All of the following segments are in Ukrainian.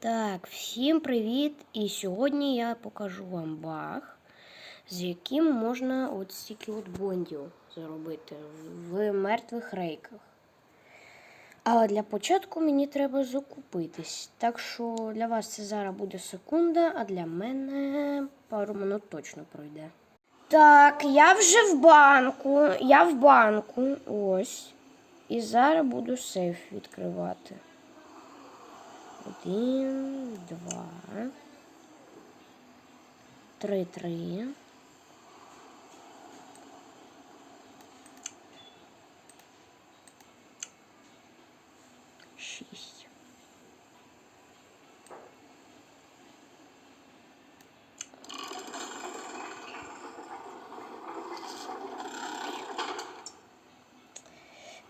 Так, всім привіт! І сьогодні я покажу вам баг, з яким можна от стільки от бондів заробити в мертвих рейках. Але для початку мені треба закупитись. Так що для вас це зараз буде секунда, а для мене пару минут точно пройде. Так, я вже в банку. Я в банку. Ось. І зараз буду сейф відкривати. Один, два, три, три.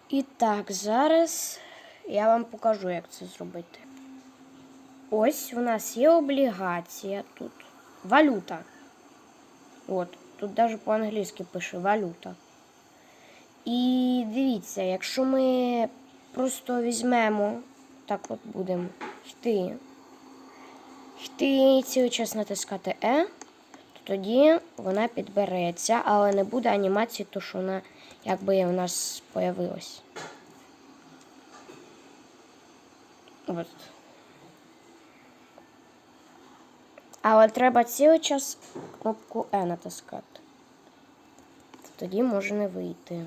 І так, зараз я вам покажу, як це зробити. Ось у нас є облігація тут. Валюта. От, тут навіть по-англійськи пише валюта. І дивіться, якщо ми просто візьмемо, так от будемо йти, йти цілий час натискати Е, то тоді вона підбереться, але не буде анімації, то що вона якби у нас появилась. От. Але треба цілий час кнопку Е натискати. Тоді може не вийти.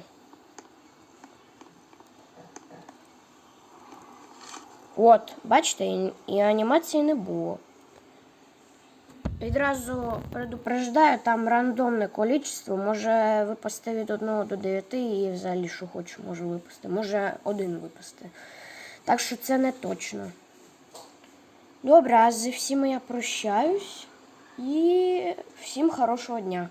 От, бачите, і, анімації не було. Відразу предупреждаю, там рандомне количество, може випасти від 1 до 9 і взагалі що хочу, може випасти. Може один випасти. Так що це не точно. Добре, а з всіма я прощаюсь і всім хорошого дня.